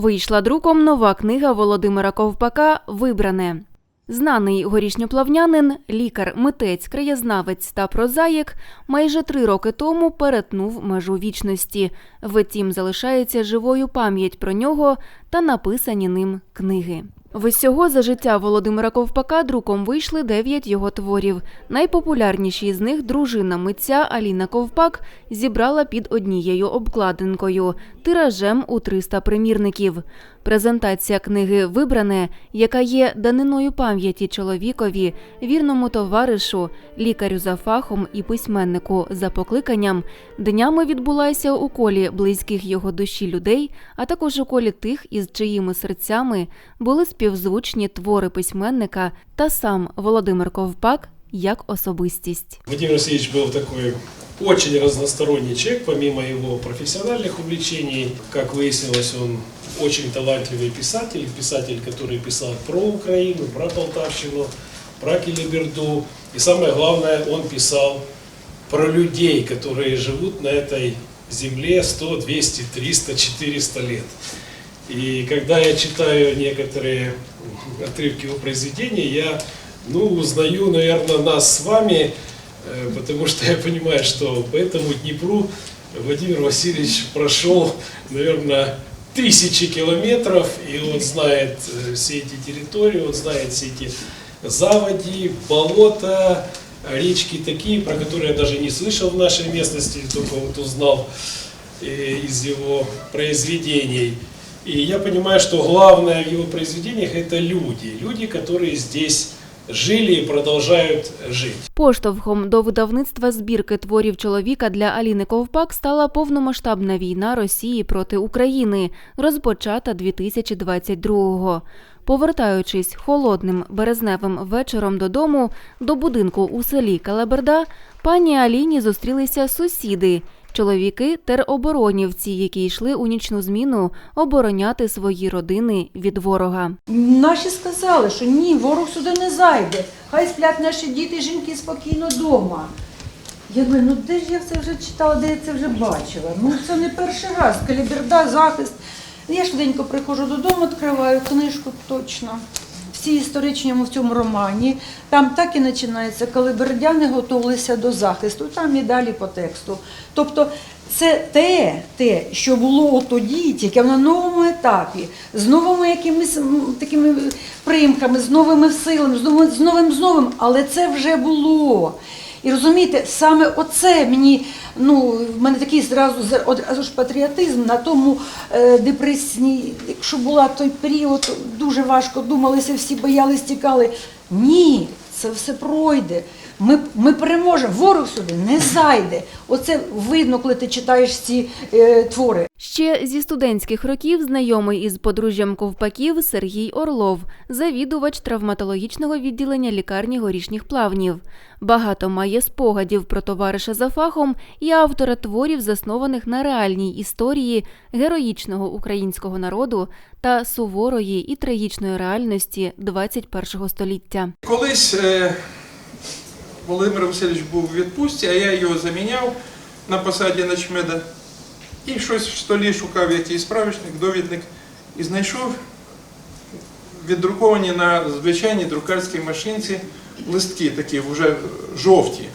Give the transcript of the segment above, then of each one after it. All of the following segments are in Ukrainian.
Вийшла друком нова книга Володимира Ковпака Вибране. Знаний горішньоплавнянин, лікар, митець, краєзнавець та прозаїк майже три роки тому перетнув межу вічності. Втім, залишається живою пам'ять про нього та написані ним книги. Всього за життя Володимира Ковпака друком вийшли дев'ять його творів. Найпопулярніші з них дружина митця Аліна Ковпак зібрала під однією обкладинкою тиражем у 300 примірників. Презентація книги Вибране, яка є даниною пам'яті чоловікові, вірному товаришу, лікарю за фахом і письменнику за покликанням, днями відбулася у колі близьких його душі людей, а також у колі тих, із чиїми серцями були співзвучні твори письменника та сам Володимир Ковпак як особистість. Владимир Васильевич был такой очень разносторонний человек, помимо его профессиональных увлечений. Как выяснилось, он очень талантливый писатель, писатель, который писал про Украину, про Полтавщину, про Келеберду. И самое главное, он писал про людей, которые живут на этой земле 100, 200, 300, 400 лет. И когда я читаю некоторые отрывки его произведений, я ну, узнаю, наверное, нас с вами, э, потому что я понимаю, что по этому Днепру Владимир Васильевич прошел, наверное, тысячи километров, и он знает э, все эти территории, он знает все эти заводи, болота, речки такие, про которые я даже не слышал в нашей местности, только вот узнал э, из его произведений. И я понимаю, что главное в его произведениях это люди, люди, которые здесь жили и продолжают жить. Поштовхом до видавництва збірки творів чоловіка для Аліни Ковпак стала повномасштабна війна Росії проти України, розпочата 2022-го. Повертаючись холодним березневим вечором додому до будинку у селі Калаберда, пані Аліні зустрілися сусіди. Чоловіки тероборонівці, які йшли у нічну зміну обороняти свої родини від ворога. Наші сказали, що ні, ворог сюди не зайде. Хай сплять наші діти і жінки спокійно вдома. Я думаю, ну де ж я це вже читала, де я це вже бачила? Ну це не перший раз. Каліберда, захист. Я швиденько приходжу додому, відкриваю книжку точно. Всі історичні в цьому романі. Там так і починається, коли бердяни готувалися до захисту, там і далі по тексту. Тобто це те, те, що було тоді, тільки на новому етапі, з новими якимись такими примками, з новими силами, з новим, з новим, з новим, але це вже було. І розумієте, саме оце мені, ну, в мене такий зразу одразу ж патріотизм на тому е, депресні, якщо була той період, дуже важко думалися, всі боялись, тікали. Ні, це все пройде. Ми, ми переможемо, ворог сюди не зайде. Оце видно, коли ти читаєш ці е, твори. Ще зі студентських років знайомий із подружжям ковпаків Сергій Орлов, завідувач травматологічного відділення лікарні горішніх плавнів. Багато має спогадів про товариша за фахом і автора творів, заснованих на реальній історії героїчного українського народу та суворої і трагічної реальності 21 століття. Колись е, Володимир Васильович був у відпустці, а я його заміняв на посаді начмеда. І щось в столі шукав якийсь справочник, довідник, і знайшов віддруковані на звичайній друкарській машинці листки такі вже жовті.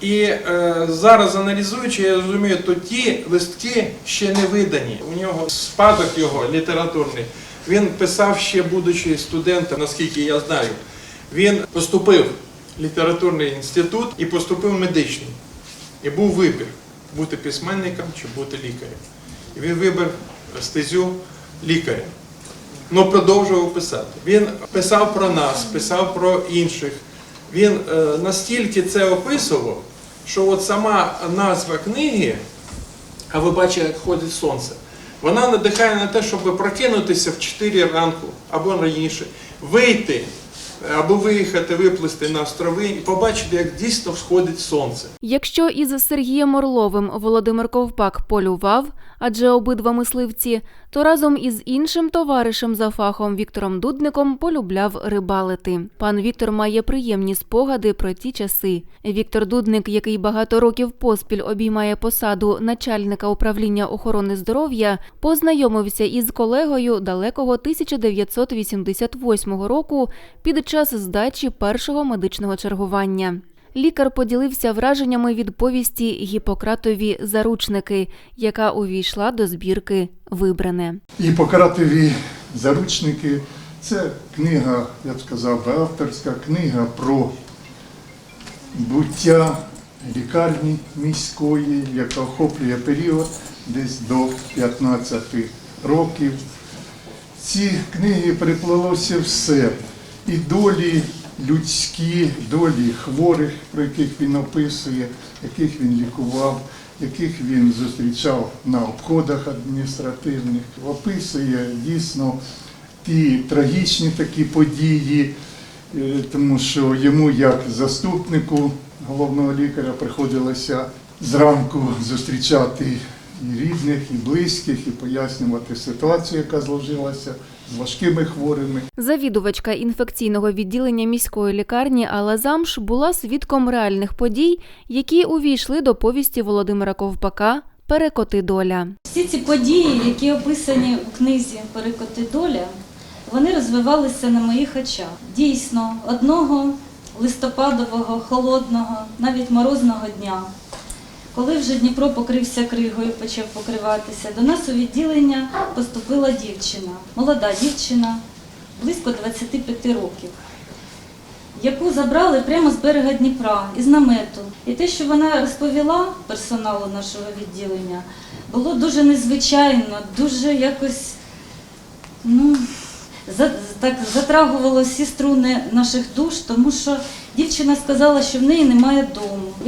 І е, зараз аналізуючи, я розумію, то ті листки ще не видані. У нього спадок його літературний. Він писав ще, будучи студентом, наскільки я знаю. Він поступив літературний інститут і поступив медичний. І був вибір бути письменником чи бути лікарем. І він вибрав стезю лікаря. Ну, продовжував писати. Він писав про нас, писав про інших. Він е, настільки це описував, що от сама назва книги, а ви бачите, як ходить сонце, вона надихає на те, щоб прокинутися в 4 ранку або раніше, вийти або виїхати, виплисти на острови і побачити, як дійсно сходить сонце. Якщо із Сергієм Орловим Володимир Ковпак полював, адже обидва мисливці, то разом із іншим товаришем за фахом Віктором Дудником полюбляв рибалити. Пан Віктор має приємні спогади про ті часи. Віктор Дудник, який багато років поспіль обіймає посаду начальника управління охорони здоров'я, познайомився із колегою далекого 1988 року під час здачі першого медичного чергування. Лікар поділився враженнями від повісті Гіппократові заручники, яка увійшла до збірки Вибране. Гіппократові заручники це книга, я б сказав, авторська книга про буття лікарні міської, яка охоплює період десь до 15 років. Ці книги переплелося все. І долі людські, долі хворих, про яких він описує, яких він лікував, яких він зустрічав на обходах адміністративних, описує дійсно ті трагічні такі події, е, тому що йому, як заступнику головного лікаря, приходилося зранку зустрічати і рідних, і близьких, і пояснювати ситуацію, яка зложилася з важкими хворими. Завідувачка інфекційного відділення міської лікарні Алла Замш була свідком реальних подій, які увійшли до повісті Володимира Ковпака Перекоти доля. Всі ці події, які описані у книзі Перекоти доля, вони розвивалися на моїх очах. Дійсно, одного листопадового, холодного, навіть морозного дня, коли вже Дніпро покрився кригою, почав покриватися, до нас у відділення поступила дівчина, молода дівчина, близько 25 років яку забрали прямо з берега Дніпра, із намету. І те, що вона розповіла персоналу нашого відділення, було дуже незвичайно, дуже якось ну, так затрагувало всі струни наших душ, тому що дівчина сказала, що в неї немає дому.